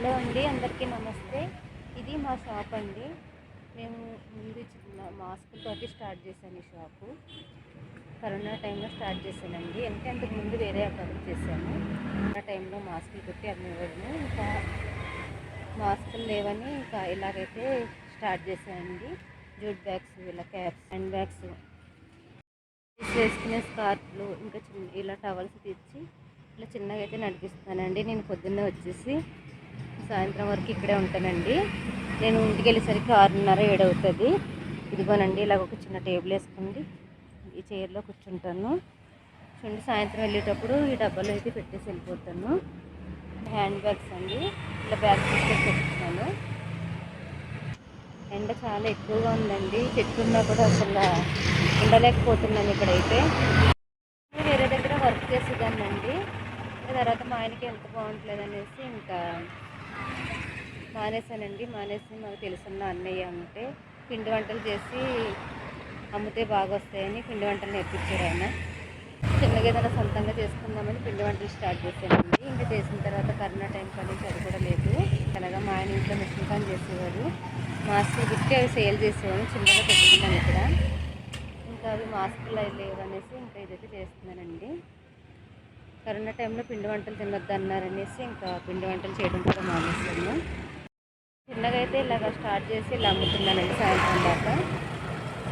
Hello అండి అందరికీ నమస్తే. ఇది మా షాప్ అండి. మేము ముందు మాస్కులతోటి తోటి స్టార్ట్ చేశాను ఈ షాపు. కరోనా టైంలో స్టార్ట్ చేశానండి. అంటే అంతకు ముందు వేరే వ్యాపారం చేశాను కరోనా టైంలో మాస్కులు పెట్టి అమ్మేవాడిని ఇంకా మాస్కులు లేవని ఇంకా ఇలాగైతే స్టార్ట్ చేశానండి. జూట్ బ్యాగ్స్ ఇలా క్యాప్స్ హ్యాండ్ బ్యాగ్స్. వేసుకునే స్కార్ట్లు ఇంకా చిన్న ఇలా టవల్స్ తెచ్చి ఇలా చిన్నగా అయితే నడిపిస్తానండి నేను పొద్దున్నే వచ్చేసి సాయంత్రం వరకు ఇక్కడే ఉంటానండి. నేను ఇంటికి వెళ్ళేసరికి ఆరున్నర ఏడు అవుతుంది ఇదిగోనండి ఇలాగ ఒక చిన్న టేబుల్ వేసుకోండి. ఈ చైర్లో కూర్చుంటాను. చూడండి సాయంత్రం వెళ్ళేటప్పుడు ఈ డబ్బాలో అయితే పెట్టేసి వెళ్ళిపోతాను. హ్యాండ్ బ్యాగ్స్ అండి. ఇలా బ్యాగ్స్ తీసుకొని పెట్టుకున్నాను. ఎండ చాలా ఎక్కువగా ఉందండి. చెట్టు ఉన్నా కూడా అసలు ఉండలేకపోతున్నాను ఇక్కడైతే. వేరే దగ్గర వర్క్ చేసేదాన్ని అండి తర్వాత మా ఆయనకి ఎంత బాగుంటలేదు అనేసి ఇంకా మానేశానండి మానేసి మాకు తెలుసున్న అన్నయ్య అంటే పిండి వంటలు చేసి అమ్మితే బాగా వస్తాయని పిండి వంటలు నేర్పించారు ఆయన. చిన్నగా ఏదైనా సొంతంగా చేసుకుందామని పిండి వంటలు స్టార్ట్ చేశానండి. ఇంకా చేసిన తర్వాత కరోనా టైం కానీ అది కూడా లేదు. అలాగా మా ఆయన ఇంట్లో మిషన్ పని చేసేవారు. మాస్కులు గుట్టి అవి సేల్ చేసేవాడు చిన్నగా పెట్టుకున్నాను ఇక్కడ. ఇంకా అవి మాస్కులు అవి లేవు అనేసి ఇంకా ఇదైతే చేస్తున్నానండి. కరోనా టైంలో పిండి వంటలు తినొద్దు అన్నారనేసి ఇంకా పిండి వంటలు చేయడం కూడా మానేస్తాను చిన్నగా అయితే ఇలాగ స్టార్ట్ చేసి ఇలా అమ్ముతున్నానండి సాయంత్రం దాకా.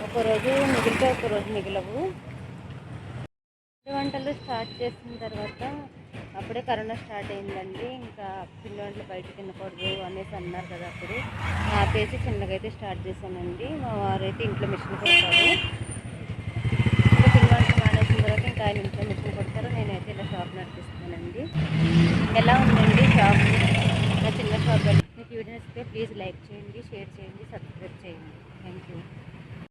ఒకరోజు మిగిలితే ఒకరోజు మిగిలవు. పిండి వంటలు స్టార్ట్ చేసిన తర్వాత అప్పుడే కరోనా స్టార్ట్ అయిందండి. ఇంకా పిండి వంటలు బయట తినకూడదు అనేసి అన్నారు కదా అప్పుడు. ఆపేసి చిన్నగా అయితే స్టార్ట్ చేశానండి. మా వారు అయితే ఇంట్లో మిషన్ కొడతారు ఇంకా పిండి వంటలు మానేసిన తర్వాత ఇంకా ఆయన ఇంట్లో మిషన్ కొడతారు నేనైతే ఇలా షాప్ నడిపిస్తున్నానండి ఎలా ఉందండి షాప్ నా చిన్న షాప్ మీకు వీడియో నచ్చితే ప్లీజ్ లైక్ చేయండి షేర్ చేయండి సబ్స్క్రైబ్ చేయండి. Thank you